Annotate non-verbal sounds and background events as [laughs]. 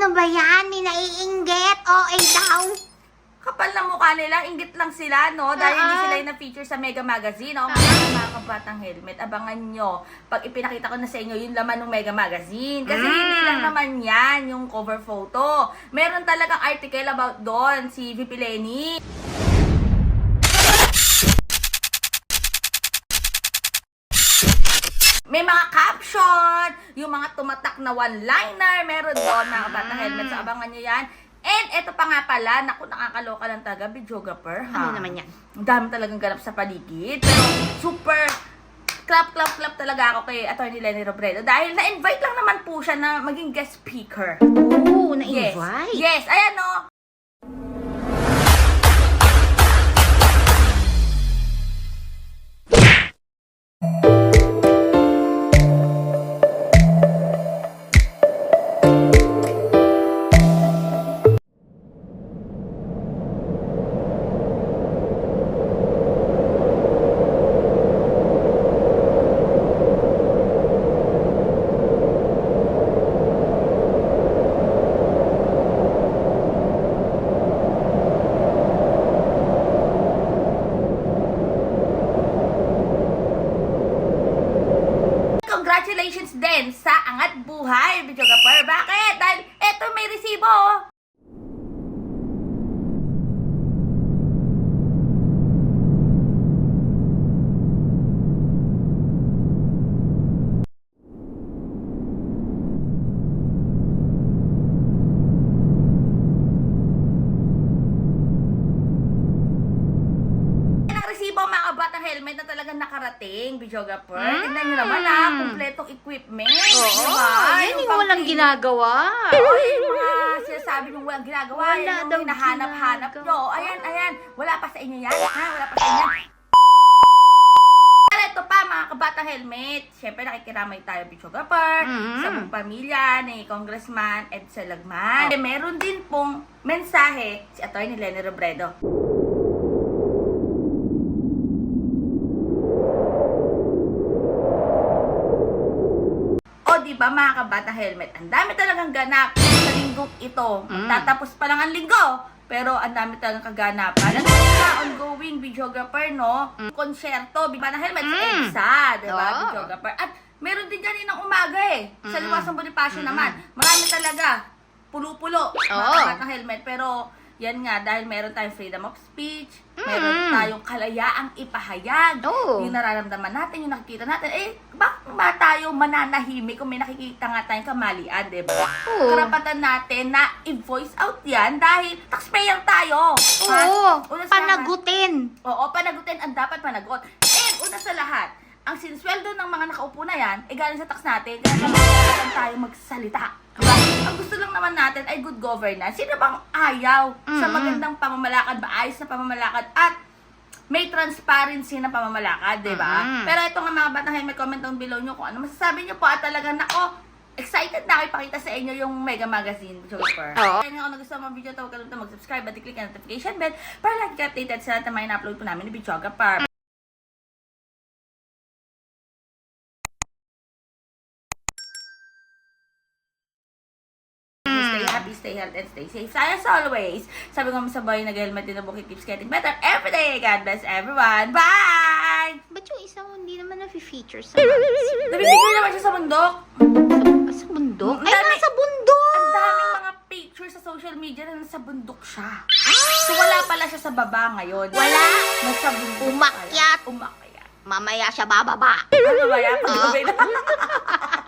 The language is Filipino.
Sino ba yan? May naiinggit? OA daw. Kapal na mukha nila, inggit lang sila, no? Dahil hindi Oo. sila yung na-feature sa Mega Magazine. O, mga mga kabatang helmet, abangan nyo. Pag ipinakita ko na sa inyo yung laman ng Mega Magazine. Kasi Mm. hindi lang naman yan yung cover photo. Meron talagang article about doon, si VP Lenny. May mga caption, yung mga tumatak na one-liner, meron doon mga kabatang helmet. So, abangan nyo yan. And eto pa nga pala, naku, nakakaloka lang taga, videographer, ha? Ano naman yan? Ang dami talagang ganap sa paligid. Pero super clap, clap, clap talaga ako kay Atty. Lenny Robredo. Dahil na-invite lang naman po siya na maging guest speaker. Oo, Yes. na-invite. Yes, ayan o. helmet na talagang nakarating, videographer. Mm. Tingnan nyo naman ha, kompletong equipment. Oo, diba? yan yung walang pang- ginagawa. Oo, yung mga sinasabi yung walang ginagawa, Wala yan yung hinahanap-hanap nyo. Ayan, ayan. Wala pa sa inyo yan, ha? Wala pa sa inyo yan. Ito pa, mga kabatang helmet. Siyempre, nakikiramay tayo, videographer, Mhm. sa buong pamilya ni Congressman Ed Salagman. Eh, meron din pong mensahe si Atty. Lenny Robredo. Di ba mga kabata helmet? Ang dami talagang ganap sa linggong ito. Mm. Tatapos pa lang ang linggo. Pero ang dami talagang kaganapan. At sa ongoing videographer, no? Konsyerto, di ba na helmet? Sa Mm. EDSA, di ba? Oo. Videographer. At meron din kaninang umaga eh. Sa Mm. Liwasang Bonifacio Mm. naman. Marami talaga. Pulo-pulo. Mga Oo. kabatang helmet. Pero yan nga, dahil meron tayong freedom of speech, meron Mm. tayong kalayaang ipahayag, Oo. yung nararamdaman natin, yung nakikita natin, eh, bakit ba tayo mananahimik kung may nakikita nga tayong kamalian, di ba? Oo. Karapatan natin na i-voice out yan dahil taxpayer tayo. Ha? Oo, Una sa lahat- panagutin. Oo, panagutin ang dapat panagot. And una sa lahat, ang sinsweldo ng mga nakaupo na yan, eh galing sa tax natin, kaya kailangan tayo magsalita. Diba? Ang gusto lang naman natin ay good governance. Sino bang ayaw sa Mm-mm. magandang pamamalakad, maayos na pamamalakad, at transparency na pamamalakad, di ba? Mm-mm. Pero ito nga mga batang may comment down below nyo kung ano masasabi nyo po at talagang nako, excited na ako ipakita sa inyo yung Mega Magazine, Joker. Oo. Kaya nga kung nagustuhan mo ang video, tawag ka lang mag-subscribe at i-click ang notification bell para lagi ka updated sa lahat ng mga in-upload po namin ni Videographer. Stay happy, stay healthy, and stay safe. So, as always, sabi ko sa boy, nag-helmet din na bukit keeps getting better every day. God bless everyone. Bye! Ba't yung isang hindi naman na-feature sa? [laughs] Nabibigay naman siya sa bundok. Sa, sa bundok? Ay, dami- nasa bundok! Ang daming mga pictures sa social media na nasa bundok siya. So, wala pala siya sa baba ngayon. Wala. Nasa bundok. Umakyat. pala. Umakyat. Mamaya siya bababa. Ano ba yan? Ah. Pag-ubay na. [laughs]